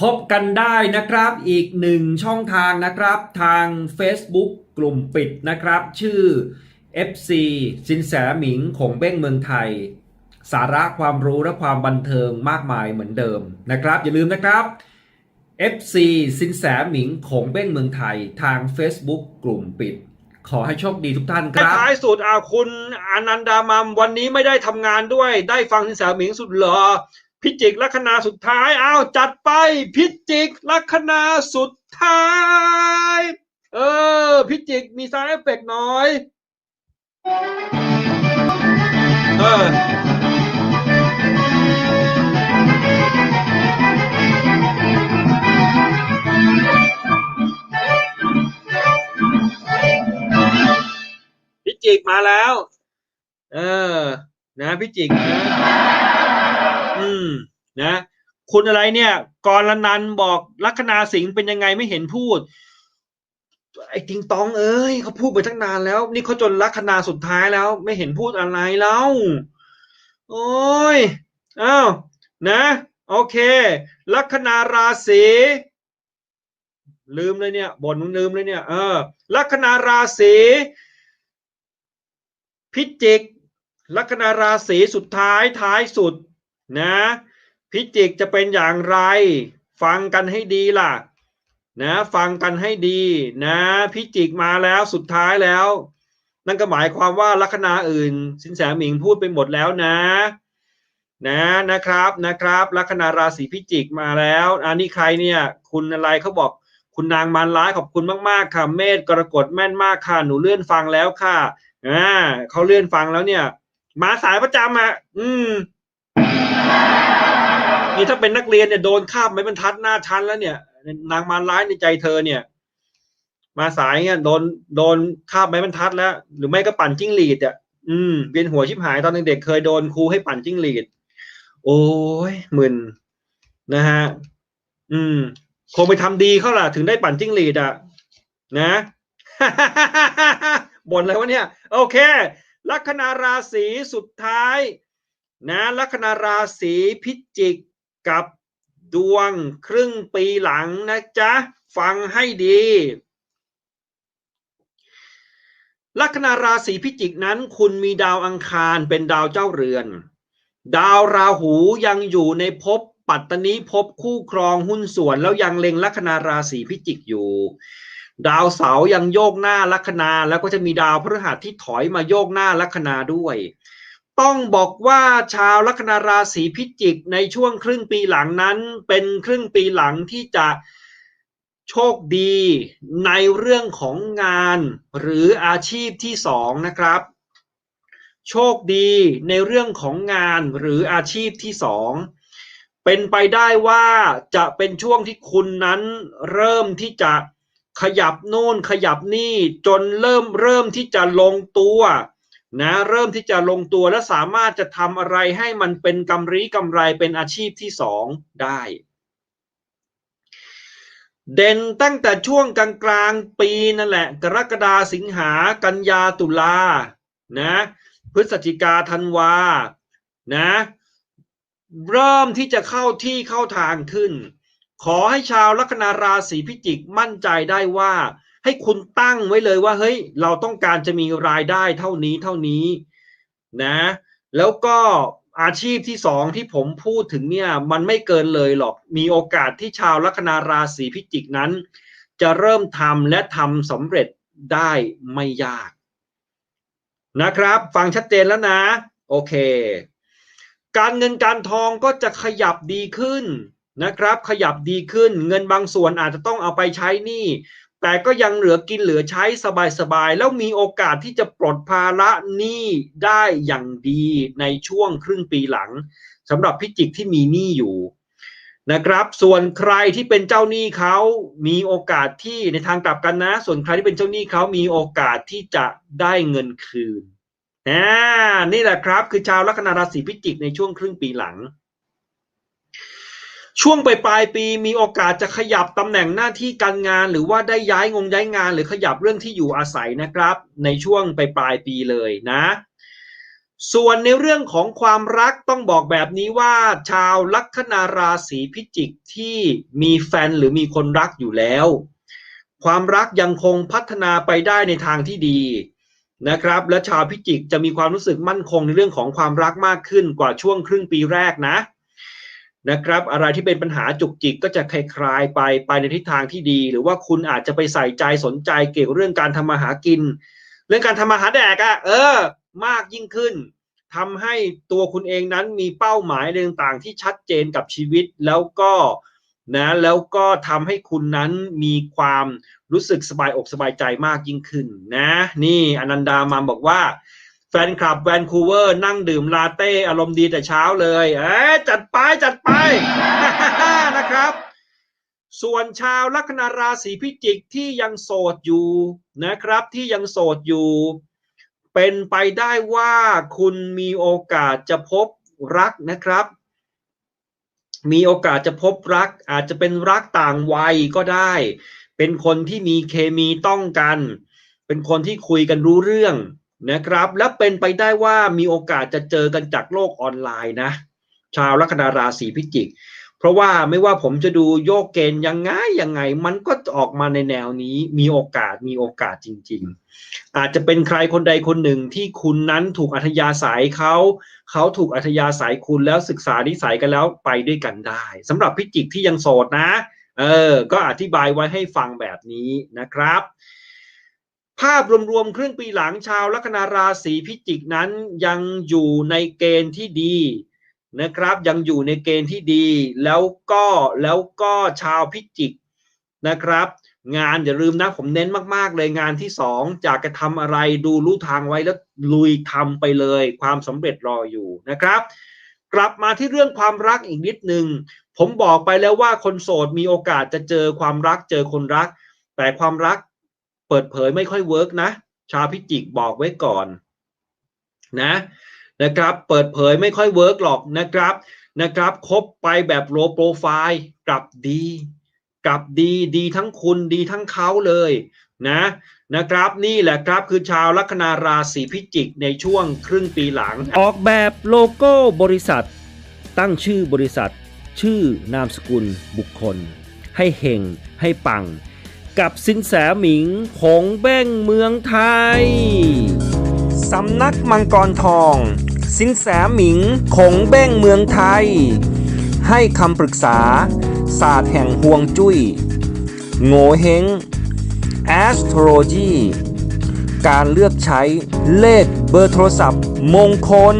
พบกันได้นะครับอีกหนึ่งช่องทางนะครับทาง Facebook กลุ่มปิดนะครับ ชื่อ FC สินแสหมิงของเบ้งเมืองไทย สาระความรู้และความบันเทิงมากมายเหมือนเดิมนะครับ อย่าลืมนะครับ FC สินแสหมิงของเบ้งเมืองไทยทาง Facebook กลุ่มปิด ขอให้โชคดีทุกท่านครับท้ายสุดอ่าคุณอนันดามัมวันนี้ไม่ได้ทำงานด้วย ได้ฟังสินแสหมิงสุดหล่อ พิจิกลัคนาสุดท้ายอ้าวจัดไป พิจิกลัคนาสุดท้าย เออ พิจิกมีซาวด์เอฟเฟกน่อย เออพิจิกมาแล้ว เออ นะพิจิกนะ อืมนะคุณอะไรเนี่ยกรนันบอกลัคนาสิงห์เป็นยังไงไม่เห็นพูด ไอ้ติงตองเอ้ยเขาพูดไปตั้งนานแล้ว นี่เขาจนลัคนาสุดท้ายแล้ว ไม่เห็นพูดอะไรแล้ว โอ้ยอ้าวนะ โอเค ลัคนาราศีลืมเลยเนี่ยบ่นลืมเลยเนี่ยเออลัคนาราศีพิจิก ลัคนาราศีสุดท้ายท้ายสุด นะพิจิกจะเป็นอย่างไร ฟังกันให้ดีล่ะนะฟังกันให้ดีนะพิจิกมาแล้วสุดท้ายแล้ว นั่นก็หมายความว่าลัคนาอื่น สินแสหมิงพูดไปหมดแล้วนะนะนะครับนะครับลัคนาราศีพิจิกมาแล้วอันนี้ใครเนี่ยคุณอะไรเขาบอกคุณนางมารร้ายขอบคุณมากๆค่ะเมธกรกฎแม่นมากค่ะหนูเลื่อนฟังแล้วค่ะอ่าเขาเลื่อนฟังแล้วเนี่ย มาสายประจำอะอืม นี่ถ้าเป็นนักเรียนเนี่ยโดนคาบไม้บรรทัดหน้าชั้นแล้วเนี่ย นางมารร้ายในใจเธอเนี่ย มาสายเนี่ยโดนโดนคาบไม้บรรทัดแล้ว หรือไม่ก็ปั่นจิ้งหรีดอะอืมเวียนหัวชิบหายตอนเด็กๆเคยโดนครูให้ปั่นจิ้งหรีด โอ้ยมึนนะฮะอืม คงไปทำดีเขาล่ะ ถึงได้ปั่นจิ้งหรีดอะนะบ่นอะไรวะเนี่ย โอเค ลัคนาราศีสุดท้าย นะลัคนาราศีพิจิกกับดวงครึ่งปีหลังนะจ๊ะ ฟังให้ดี ลัคนาราศีพิจิกนั้น คุณมีดาวอังคารเป็นดาวเจ้าเรือน ดาวราหูยังอยู่ในภพปัตตนีภพคู่ครองหุ้นส่วนแล้วยังเล็งลัคนาราศีพิจิกอยู่ ดาวเสาร์ยังโยกหน้าลัคนาแล้วก็จะมีดาวพฤหัสที่ถอยมาโยกหน้าลัคนาด้วย ต้องบอกว่าชาวลัคนาราศีพิจิกในช่วงครึ่งปีหลังนั้นเป็นครึ่งปีหลังที่จะโชคดีในเรื่องของงานหรืออาชีพที่สองนะครับ โชคดีในเรื่องของงานหรืออาชีพที่สองเป็นไปได้ว่าจะเป็นช่วงที่คุณนั้นเริ่มที่จะขยับโน่นขยับนี่จนเริ่มเริ่มที่จะลงตัว นะเริ่มที่จะลงตัวและสามารถจะทำอะไรให้มันเป็นกำไรกำไรเป็นอาชีพที่สองได้ เด่นตั้งแต่ช่วงกลางกลางๆปีนั่นแหละ กรกฎาสิงหากันยาตุลานะพฤศจิกาธันวานะเริ่มที่จะเข้าที่เข้าทางขึ้น ขอให้ชาวลัคนาราศีพิจิกมั่นใจได้ว่า ให้คุณตั้งไว้เลยว่าเฮ้ยเราต้องการจะมีรายได้เท่านี้เท่านี้นะ แล้วก็อาชีพที่สองที่ผมพูดถึงเนี่ยมันไม่เกินเลยหรอกมีโอกาสที่ชาวลัคนาราศีพิจิกนั้น จะเริ่มทำและทำสำเร็จได้ไม่ยาก นะครับ ฟังชัดเจนแล้วนะ โอเค การเงินการทองก็จะขยับดีขึ้นนะครับ ขยับดีขึ้น เงินบางส่วนอาจจะต้องเอาไปใช้นี้ แต่ก็ยังเหลือกินเหลือใช้สบายๆ แล้วมีโอกาสที่จะปลดภาระหนี้ได้อย่างดีในช่วงครึ่งปีหลังสำหรับพิจิกที่มีหนี้อยู่นะครับ ส่วนใครที่เป็นเจ้าหนี้เขามีโอกาสที่ในทางกลับกันนะ ส่วนใครที่เป็นเจ้าหนี้เขามีโอกาสที่จะได้เงินคืนอ่านี่แหละครับ คือชาวลัคนาราศีพิจิกในช่วงครึ่งปีหลัง ช่วงปลายปลายปีมีโอกาสจะขยับตำแหน่งหน้าที่การงาน หรือว่าได้ย้ายงงย้ายงาน หรือขยับเรื่องที่อยู่อาศัยนะครับ ในช่วงปลายปลายปีเลยนะ ส่วนในเรื่องของความรักต้องบอกแบบนี้ว่า ชาวลัคนาราศีพิจิกที่มีแฟนหรือมีคนรักอยู่แล้ว ความรักยังคงพัฒนาไปได้ในทางที่ดีนะครับ และชาวพิจิกจะมีความรู้สึกมั่นคงในเรื่องของความรักมากขึ้นกว่าช่วงครึ่งปีแรกนะ นะครับ อะไรที่เป็นปัญหาจุกจิกก็จะคลายไปไปในทิศทางที่ดี หรือว่าคุณอาจจะไปใส่ใจสนใจเกี่ยวกับเรื่องการทำมาหากิน เรื่องการทำมาหาแดกอะ่ะเออ มากยิ่งขึ้นทำให้ตัวคุณเองนั้นมีเป้าหมายต่างๆที่ชัดเจนกับชีวิตแล้วก็นะแล้วก็ทำให้คุณนั้นมีความรู้สึกสบายอกสบายใจมากยิ่งขึ้นนะ นี่อนันดามาบอกว่า แฟนคลับแวนคูเวอร์ นั่งดื่มลาเต้อารมณ์ดีแต่เช้าเลยเอ๊จัดไปจัดไปนะครับ ส่วนชาวลัคนาราศีพิจิกที่ยังโสดอยู่นะครับ ที่ยังโสดอยู่ เป็นไปได้ว่าคุณมีโอกาสจะพบรักนะครับ มีโอกาสจะพบรัก อาจจะเป็นรักต่างวัยก็ได้ เป็นคนที่มีเคมีต้องกัน เป็นคนที่คุยกันรู้เรื่อง นะครับ และเป็นไปได้ว่ามีโอกาสจะเจอกันจากโลกออนไลน์นะ ชาวลัคนาราศีพิจิก เพราะว่าไม่ว่าผมจะดูโยกเกณฑ์ยังไงยังไง มันก็ออกมาในแนวนี้มีโอกาสมีโอกาสจริง ๆ อาจจะเป็นใครคนใดคนหนึ่งที่คุณนั้นถูกอัธยาศัยเขาเขาถูกอัธยาศัยคุณแล้วศึกษานิสัยกันแล้วไปด้วยกันได้สำหรับพิจิกที่ยังโสดนะ เออ ก็อธิบายไว้ให้ฟังแบบนี้นะครับ ภาพรวมๆครึ่งปีหลังชาวลัคนาราศีพิจิกนั้นยังอยู่ในเกณฑ์ที่ดีนะครับยังอยู่ในเกณฑ์ที่ดี แล้วก็แล้วก็ชาวพิจิกนะครับ งานอย่าลืมนะผมเน้นมากๆ เลยงานที่สองจากจะทำอะไรดูรู้ทางไว้แล้วลุยทำไปเลย ความสำเร็จรออยู่นะครับ กลับมาที่เรื่องความรักอีกนิดหนึ่งผมบอกไปแล้วว่าคนโสดมีโอกาสจะเจอความรักเจอคนรัก แต่ความรัก เปิดเผยไม่ค่อยเวิร์กนะ ชาวพิจิกบอกไว้ก่อนนะนะครับ เปิดเผยไม่ค่อยเวิร์กหรอกนะครับนะครับคบไปแบบโลโปรไฟล์กลับดีกลับดีดีทั้งคุณดีทั้งเขาเลยนะนะครับนี่แหละครับคือชาวลัคนาราศีพิจิกในช่วงครึ่งปีหลัง ออกแบบโลโก้บริษัท ตั้งชื่อบริษัท ชื่อนามสกุลบุคคล ให้เฮงให้ปัง กับสินแสหมิงของแบ้งเมืองไทย สำนักมังกรทอง สินแสหมิงคงแบ้งเมืองไทย ให้คำปรึกษา ศาสตร์แห่งห่วงจุย้ยโงเฮง astrology การเลือกใช้เลขเบอร์โทรศัพท์มงคล